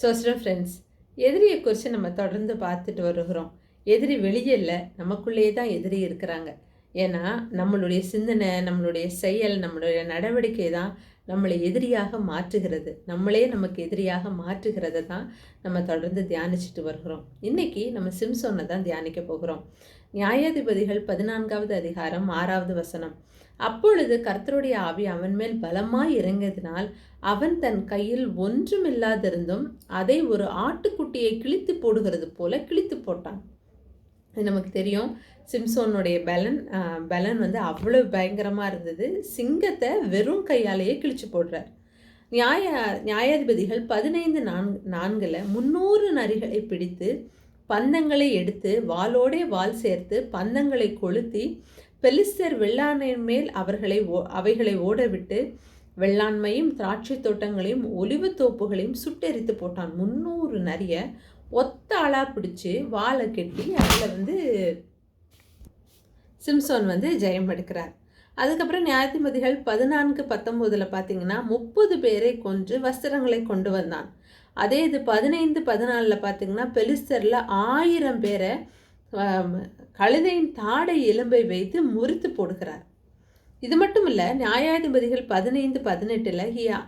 So friends எதிரியை குறித்து நம்ம தொடர்ந்து பார்த்துட்டு வருகிறோம். எதிரி வெளியே இல்லை நமக்குள்ளேயே தான் எதிரி இருக்கிறாங்க. ஏன்னா நம்மளுடைய சிந்தனை நம்மளுடைய செயல் நம்மளுடைய நடவடிக்கை தான் நம்மளை எதிரியாக மாற்றுகிறது. நம்மளே நமக்கு எதிரியாக மாற்றுகிறத தான் நம்ம தொடர்ந்து தியானிச்சுட்டு வருகிறோம். இன்னைக்கு நம்ம சிம்சோனை தான் தியானிக்க போகிறோம். நியாயாதிபதிகள் பதினான்காவது அதிகாரம் ஆறாவது வசனம். அப்பொழுது கர்த்தருடைய ஆவி அவன் மேல் பலமாய் இறங்கியதினால் அவன் தன் கையில் ஒன்றுமில்லாதிருந்தும் அதை ஒரு ஆட்டுக்குட்டியை கிழித்து போடுகிறது போல கிழித்து போட்டான். இது நமக்கு தெரியும். சிம்சோனுடைய பலன் பலன் வந்து அவ்வளோ பயங்கரமாக இருந்தது. சிங்கத்தை வெறும் கையாலேயே கிழிச்சு போடுறார். நியாய நியாயாதிபதிகள் பதினைந்து நான்கு நான்கில் முன்னூறு நரிகளை பிடித்து பந்தங்களை எடுத்து வாளோடே வால் சேர்த்து பந்தங்களை கொளுத்தி பெலிஸ்தர் வெள்ளாணையின் மேல் அவர்களை ஓ அவைகளை ஓடவிட்டு வெள்ளாண்மையும் திராட்சை தோட்டங்களையும் ஒலிவு தோப்புகளையும் சுட்டெரித்து போட்டான். முந்நூறு நரிய ஒத்த ஆளாக பிடிச்சி வாழை கெட்டி அதில் வந்து சிம்சோன் வந்து ஜெயம் எடுக்கிறார். அதுக்கப்புறம் நியாயாதிபதிகள் பதினான்கு பத்தொம்போதில் பார்த்தீங்கன்னா முப்பது பேரை கொன்று வஸ்திரங்களை கொண்டு வந்தான். அதே இது பதினைந்து பதினாலில் பார்த்தீங்கன்னா பெலிஸ்தரில் ஆயிரம் பேரை கழுதையின் தாடை எலும்பை வைத்து முறித்து போடுகிறார். இது மட்டும் இல்லை நியாயாதிபதிகள் பதினைந்து பதினெட்டில் ஹியா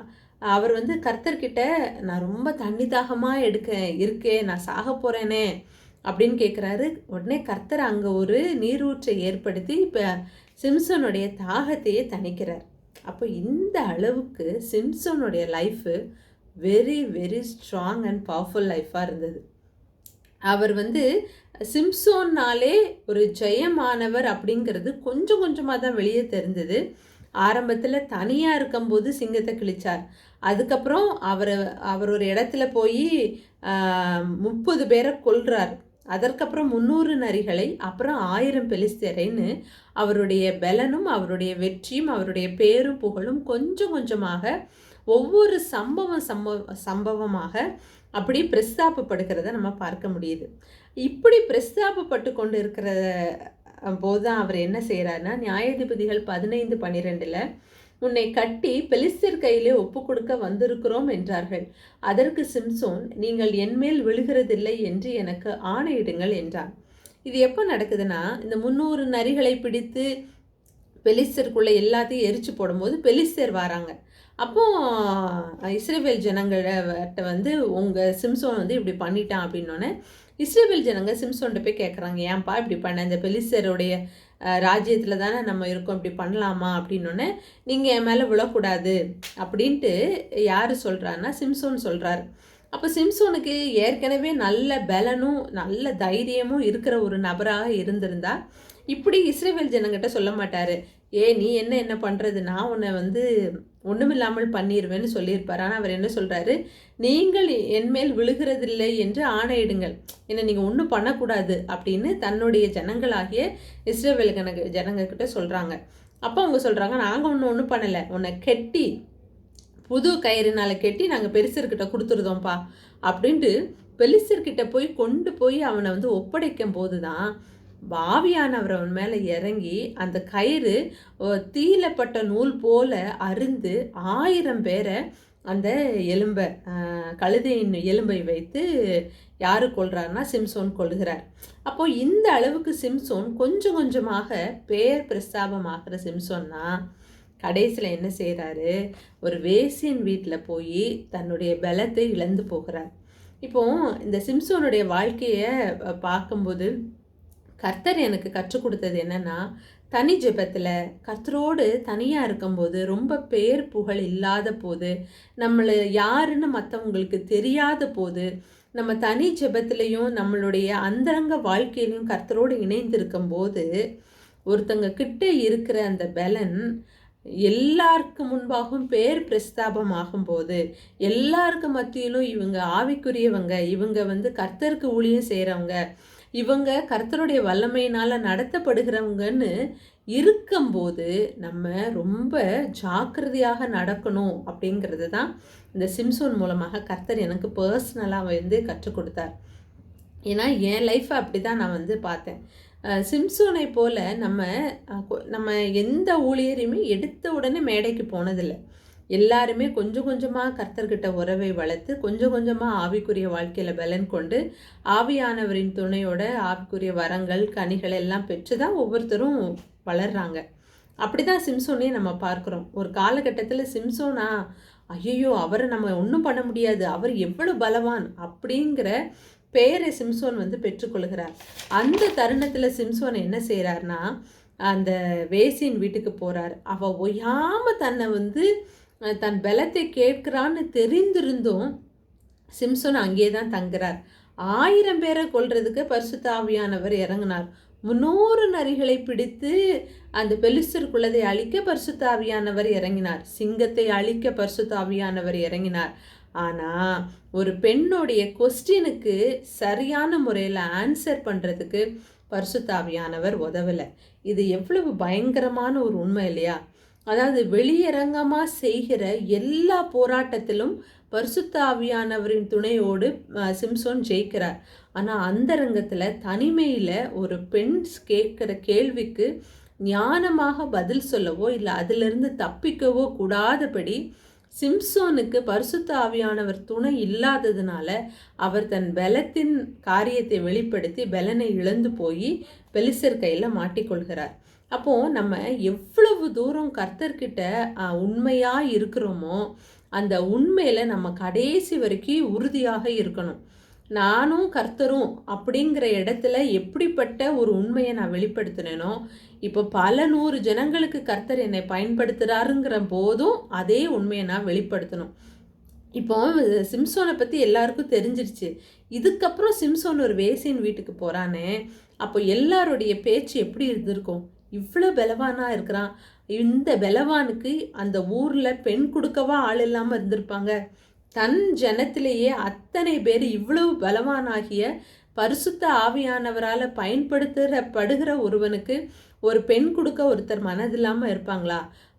அவர் வந்து கர்த்தர்கிட்ட நான் ரொம்ப தண்ணி தாகமாக எடுக்க இருக்கேன் நான் சாக போகிறேனே அப்படின்னு கேட்குறாரு உடனே கர்த்தர் அங்கே ஒரு நீரூற்றை ஏற்படுத்தி இப்போ சிம்சனுடைய தாகத்தையே தணிக்கிறார். அப்போ இந்த அளவுக்கு சிம்சனுடைய life very very strong and powerful லைஃபாக இருந்தது. அவர் வந்து சிம்சோன்னாலே ஒரு ஜெயமானவர் அப்படிங்கிறது கொஞ்சம் கொஞ்சமாக தான் வெளியே தெரிந்தது ஆரம்பத்தில் தனியாக இருக்கும்போது சிங்கத்தை கிழிச்சார். அதுக்கப்புறம் அவர் அவர் ஒரு இடத்துல போய் முப்பது பேரை கொல்றார். அதற்கப்புறம் முந்நூறு நரிகளை அப்புறம் ஆயிரம் பெலிஸ்தரைன்னு அவருடைய பலனும் அவருடைய வெற்றியும் அவருடைய பேரும் புகழும் கொஞ்சம் கொஞ்சமாக ஒவ்வொரு சம்பவம் சம்பவ சம்பவமாக அப்படி பிரஸ்தாபப்படுகிறத நம்ம பார்க்க முடியுது. இப்படி பிரஸ்தாபப்பட்டு கொண்டு இருக்கிற போது தான் அவர் என்ன செய்கிறாருன்னா நியாயாதிபதிகள் பதினைந்து பன்னிரெண்டில் உன்னை கட்டி பெலிஸ்தர் கையிலே ஒப்பு கொடுக்க வந்திருக்கிறோம் என்றார்கள். அதற்கு சிம்சோன் நீங்கள் என்மேல் விழுகிறதில்லை என்று எனக்கு ஆணையிடுங்கள் என்றான். இது எப்போ நடக்குதுன்னா இந்த முந்நூறு நரிகளை பிடித்து பெலிஸ்தருக்குள்ளே எல்லாத்தையும் எரிச்சு போடும்போது பெலிஸ்தர் வராங்க. அப்போ இஸ்ரேவேல் ஜனங்கள்கிட்ட வந்து உங்கள் சிம்சோன் வந்து இப்படி பண்ணிட்டான் அப்படின்னோடனே இஸ்ரேவேல் ஜனங்க சிம்சோன்ட்டு போய் கேட்குறாங்க ஏன்பா இப்படி பண்ண? இந்த பெலிசருடைய ராஜ்யத்தில் தானே நம்ம இருக்கோம் இப்படி பண்ணலாமா? அப்படின்னோடனே நீங்கள் என் மேலே விழக்கூடாது. அப்படின்ட்டு யார் சொல்கிறான்னா சிம்சோன் சொல்கிறார் அப்போ சிம்சோனுக்கு ஏற்கனவே நல்ல பலனும் நல்ல தைரியமும் இருக்கிற ஒரு நபராக இருந்திருந்தா இப்படி இஸ்ரேவேல் ஜனங்கிட்ட சொல்ல மாட்டார். ஏ நீ என்ன என்ன பண்ணுறது நான் உன்னை வந்து ஒன்றுமில்லாமல் பண்ணிடுவேன்னு சொல்லியிருப்பார். ஆனால் அவர் என்ன சொல்கிறாரு நீங்கள் என்மேல் விழுகிறதில்லை என்று ஆணையிடுங்கள். ஏன்னா நீங்கள் ஒன்றும் பண்ணக்கூடாது அப்படின்னு தன்னுடைய ஜனங்களாகிய இஸ்ரேவேல் கணக்கு ஜனங்கக்கிட்ட சொல்கிறாங்க அப்போ அவங்க சொல்கிறாங்க நாங்கள் ஒன்றும் ஒன்றும் பண்ணலை. உன்னை கெட்டி புது கயிறுனால கெட்டி நாங்கள் பெருசர்கிட்ட கொடுத்துருதோம்ப்பா அப்படின்ட்டு பெலிசர்கிட்ட போய் கொண்டு போய் அவனை வந்து ஒப்படைக்கும் போது தான் பாவியானவர் அவன் மேலே இறங்கி அந்த கயிறு தீலப்பட்ட தீயிலப்பட்ட நூல் போல அருந்து ஆயிரம் பேரை அந்த எலும்பை கழுதையின் எலும்பை வைத்து யார் கொள்றாருன்னா சிம்சோன் கொள்கிறார் அப்போது இந்த அளவுக்கு சிம்சோன் கொஞ்சம் கொஞ்சமாக பேர் பிரஸ்தாபமாகிற சிம்சோன்னா கடைசியில் என்ன செய்கிறாரு ஒரு வேசியின் வீட்டில் போய் தன்னுடைய பலத்தை இழந்து போகிறார். இப்போ இந்த சிம்சோனுடைய வாழ்க்கையை பார்க்கும்போது கர்த்தர் எனக்கு கற்றுக் கொடுத்தது என்னன்னா தனி ஜெபத்தில் கர்த்தரோடு தனியாக இருக்கும்போது ரொம்ப பேர் புகழ் இல்லாத போது நம்மளை யாருன்னு மற்றவங்களுக்கு தெரியாத போது நம்ம தனி ஜெபத்திலையும் நம்மளுடைய அந்தரங்க வாழ்க்கையிலையும் கர்த்தரோடு இணைந்திருக்கும் போது ஒருத்தங்க கிட்ட இருக்கிற அந்த பலன் எல்லாருக்கு முன்பாகவும் பேர் பிரஸ்தாபம் ஆகும்போது எல்லாருக்கு மத்தியிலும் இவங்க ஆவிக்குரியவங்க இவங்க வந்து கர்த்தருக்கு ஊழியம் செய்கிறவங்க இவங்க கர்த்தருடைய வல்லமையினால் நடத்தப்படுகிறவங்கன்னு இருக்கும்போது நம்ம ரொம்ப ஜாக்கிரதையாக நடக்கணும் அப்படிங்கிறது தான் இந்த சிம்சோன் மூலமாக கர்த்தர் எனக்கு பர்சனலாக வந்து கற்றுக் கொடுத்தார். ஏன்னா என் லைஃப்பை அப்படி தான் நான் வந்து பார்த்தேன். சிம்சோனை போல் நம்ம நம்ம எந்த ஊழியரையுமே எடுத்த உடனே மேடைக்கு போனதில்லை. எல்லாருமே கொஞ்சம் கொஞ்சமாக கர்த்தர்கிட்ட உறவை வளர்த்து கொஞ்சம் கொஞ்சமாக ஆவிக்குரிய வாழ்க்கையில் பலன் கொண்டு ஆவியானவரின் துணையோட ஆவிக்குரிய வரங்கள் கனிகள் எல்லாம் பெற்று தான் ஒவ்வொருத்தரும் வளர்றாங்க. அப்படி தான் சிம்சோனே நம்ம பார்க்குறோம். ஒரு காலகட்டத்தில் சிம்சோனா ஐயோ அவரை நம்ம ஒன்றும் பண்ண முடியாது அவர் எவ்வளோ பலவான் அப்படிங்கிற பெயரை சிம்சோன் வந்து பெற்றுக்கொள்கிறார். அந்த தருணத்தில் சிம்சோன் என்ன செய்கிறார்னா அந்த வேசியின் வீட்டுக்கு போகிறார் அவள் ஒய்யாமல் தன்னை வந்து தன் பலத்தை கேட்குறான்னு தெரிந்திருந்தும் சிம்சோன் அங்கே தான் தங்குறார். ஆயிரம் பேரை கொள்றதுக்கு பரிசுத்தாவியானவர் இறங்கினார். முன்னூறு நரிகளை பிடித்து அந்த பெலிஸ்டர் குலத்தை அழிக்க பரிசுத்தாவியானவர் இறங்கினார். சிங்கத்தை அழிக்க பரிசுத்தாவியானவர் இறங்கினார். ஆனால் ஒரு பெண்ணுடைய கொஸ்டினுக்கு சரியான முறையில் ஆன்சர் பண்ணுறதுக்கு பரிசுத்தாவியானவர் உதவலை. இது எவ்வளவு பயங்கரமான ஒரு உண்மை இல்லையா? அதாவது வெளியரங்கமாக செய்கிற எல்லா போராட்டத்திலும் பரிசுத்தாவியானவரின் துணையோடு சிம்சோன் ஜெயிக்கிறார். ஆனால் அந்த ரங்கத்தில் தனிமையில் ஒரு பெண் கேட்குற கேள்விக்கு ஞானமாக பதில் சொல்லவோ இல்லை அதிலிருந்து தப்பிக்கவோ கூடாதபடி சிம்சோனுக்கு பரிசுத்த ஆவியானவர் துணை இல்லாததுனால அவர் தன் பலத்தின் காரியத்தை வெளிப்படுத்தி பலனை இழந்து போய் பெலிசர் கையில் மாட்டிக்கொள்கிறார். அப்போது நம்ம எவ்வளவு தூரம் கர்த்தர்கிட்ட உண்மையாக இருக்கிறோமோ அந்த உண்மையில் நம்ம கடைசி வரைக்கும் உறுதியாக இருக்கணும். நானும் கர்த்தரும் அப்படிங்கிற இடத்துல எப்படிப்பட்ட ஒரு உண்மையை நான் வெளிப்படுத்தினேனோ இப்போ பல நூறு ஜனங்களுக்கு கர்த்தர் என்னை பயன்படுத்துகிறாருங்கிற போதும் அதே உண்மையை நான் வெளிப்படுத்தணும். இப்போ சிம்சோனை பற்றி எல்லாருக்கும் தெரிஞ்சிருச்சு. இதுக்கப்புறம் சிம்சோன் ஒரு வேசின் வீட்டுக்கு போகிறானே அப்போ எல்லாருடைய பேச்சு எப்படி இருந்திருக்கும்? இவ்வளோ பலவானாக இருக்கிறான். இந்த பலவானுக்கு அந்த ஊரில் பெண் கொடுக்கவா ஆள் இல்லாமல் இருந்திருப்பாங்க. தன் ஜனத்திலேயே அத்தனை பேர் இவ்வளவு பலவானாகிய பரிசுத்த ஆவியானவரால் பயன்படுத்துகிறப்படுகிற ஒருவனுக்கு ஒரு பெண் கொடுக்க ஒருத்தர் மனதில்லாமல் இருப்பாங்களா?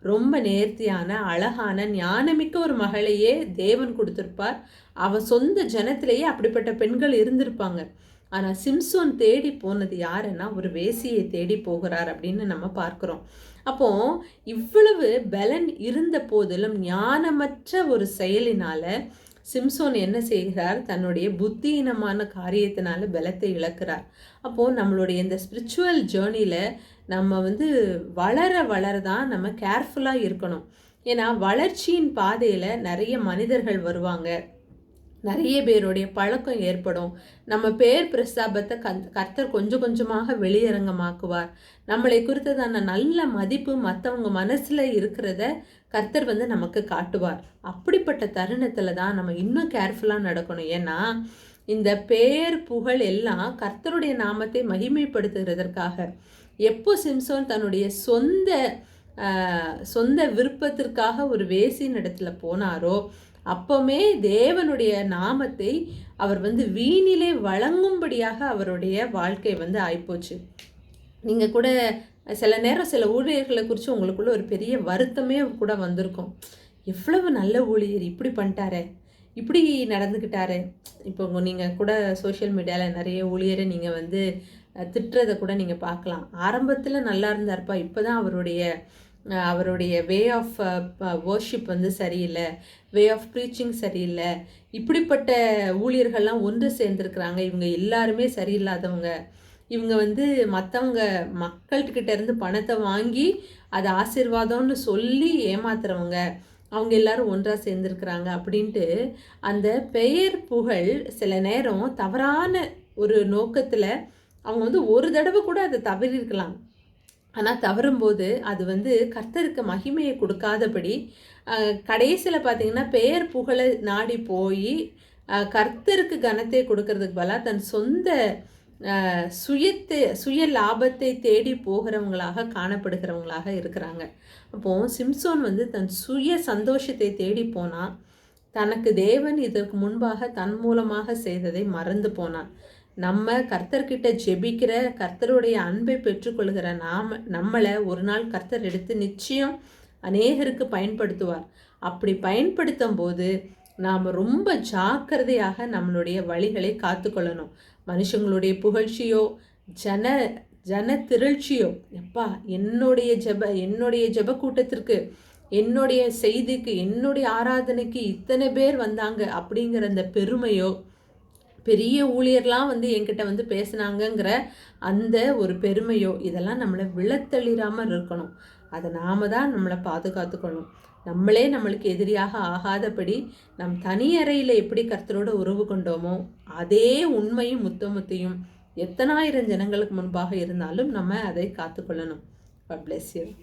ரொம்ப நேர்த்தியான அழகான ஞானமிக்க ஒரு மகளையே தேவன் கொடுத்துருப்பார். அவன் சொந்த ஜனத்திலேயே அப்படிப்பட்ட பெண்கள் இருந்திருப்பாங்க. ஆனால் சிம்சோன் தேடி போனது யாருன்னா ஒரு வேசியை தேடி போகிறார் அப்படின்னு நம்ம பார்க்குறோம். அப்போ இவ்வளவு பலன் இருந்த போதிலும் ஞானமற்ற ஒரு செயலினால சிம்சோன் என்ன செய்கிறார்? தன்னுடைய புத்தியினமான காரியத்தினால பலத்தை இழக்கிறார். அப்போது நம்மளுடைய இந்த ஸ்பிரிச்சுவல் ஜேர்னியில் நம்ம வந்து வளர வளர தான் நம்ம கேர்ஃபுல்லாக இருக்கணும். ஏன்னா வளர்ச்சியின் பாதையில் நிறைய மனிதர்கள் வருவாங்க. நிறைய பேருடைய பழக்கம் ஏற்படும். நம்ம பேர் பிரஸ்தாபத்தை கத் கர்த்தர் கொஞ்சம் கொஞ்சமாக வெளியரங்கமாக்குவார். நம்மளை குறித்ததான நல்ல மதிப்பு மற்றவங்க மனசில் இருக்கிறத கர்த்தர் வந்து நமக்கு காட்டுவார். அப்படிப்பட்ட தருணத்தில் தான் நம்ம இன்னும் கேர்ஃபுல்லாக நடக்கணும். ஏன்னா இந்த பேர் புகழ் எல்லாம் கர்த்தருடைய நாமத்தை மகிமைப்படுத்துகிறதற்காக. எப்போ சிம்சோன் தன்னுடைய சொந்த சொந்த விருப்பத்திற்காக ஒரு வேசின் இடத்துல போனாரோ அப்போமே தேவனுடைய நாமத்தை அவர் வந்து வீணிலே வழங்கும்படியாக அவருடைய வாழ்க்கை வந்து ஆயிப்போச்சு. நீங்கள் கூட சில நேரம் சில ஊழியர்களை குறித்து உங்களுக்குள்ள ஒரு பெரிய வருத்தமே கூட வந்திருக்கும். எவ்வளவு நல்ல ஊழியர் இப்படி பண்ணிட்டாரே இப்படி நடந்துக்கிட்டாரு. இப்போ நீங்கள் கூட சோஷியல் மீடியாவில் நிறைய ஊழியரை நீங்கள் வந்து திட்டுறதை கூட நீங்கள் பார்க்கலாம். ஆரம்பத்தில் நல்லா இருந்தார்ப்பா இப்போ தான் அவருடைய அவருடைய வே ஆஃப் வர்ஷிப் வந்து சரியில்லை வே ஆஃப் ப்ரீச்சிங் சரியில்லை. இப்படிப்பட்ட ஊழியர்கள்லாம் ஒன்று சேர்ந்துருக்குறாங்க. இவங்க எல்லாருமே சரியில்லாதவங்க. இவங்க வந்து மற்றவங்க மக்கள்கிட்ட இருந்து பணத்தை வாங்கி அதை ஆசிர்வாதம்னு சொல்லி ஏமாத்துறவங்க. அவங்க எல்லாரும் ஒன்றாக சேர்ந்துருக்குறாங்க அப்படின்ட்டு அந்த பெயர் புகழ் சில நேரம் தவறான ஒரு நோக்கத்தில் அவங்க வந்து ஒரு தடவை கூட அதை தவறிருக்கலாம் ஆனால் தவறும்போது அது வந்து கர்த்தருக்கு மகிமையை கொடுக்காதபடி கடைசியில் பார்த்தீங்கன்னா பெயர் புகழை நாடி போய் கர்த்தருக்கு கனத்தை கொடுக்கறதுக்கு பதிலாக தன் சொந்த சுயத்தை சுய லாபத்தை தேடி போகிறவங்களாக காணப்படுகிறவங்களாக இருக்கிறாங்க. அப்போது சிம்சோன் வந்து தன் சுய சந்தோஷத்தை தேடி போனால் தனக்கு தேவன் இதற்கு முன்பாக தன் மூலமாக செய்ததை மறந்து போனான். நம்ம கர்த்தர்கிட்ட ஜெபிக்கிற கர்த்தருடைய அன்பை பெற்றுக்கொள்கிற நாம நம்மளை ஒரு நாள் கர்த்தர் எடுத்து நிச்சயம் அநேகருக்கு பயன்படுத்துவார். அப்படி பயன்படுத்தும் போது நாம் ரொம்ப ஜாக்கிரதையாக நம்மளுடைய வழிகளை காத்துக்கொள்ளணும். மனுஷங்களுடைய புகழ்ச்சியோ ஜன ஜன திரழ்ச்சியோ எப்பா என்னுடைய ஜப என்னுடைய ஜப கூட்டத்திற்கு என்னுடைய செய்திக்கு என்னுடைய ஆராதனைக்கு இத்தனை பேர் வந்தாங்க அப்படிங்கிற அந்த பெருமையோ பெரிய ஊழியர்லாம் வந்து என்கிட்ட வந்து பேசுனாங்கங்கிற அந்த ஒரு பெருமையோ இதெல்லாம் நம்மளை விழத்தெளிராமல் இருக்கணும். அதை நாம தான் நம்மளை பாதுகாத்துக்கணும். நம்மளே நம்மளுக்கு எதிரியாக ஆகாதபடி நம் தனி அறையில் எப்படி கர்த்தரோட உறவு கொண்டோமோ அதே உண்மையும் முத்தமுத்தையும் எத்தனாயிரம் ஜனங்களுக்கு முன்பாக இருந்தாலும் நம்ம அதை காத்துக்கொள்ளணும். God bless you.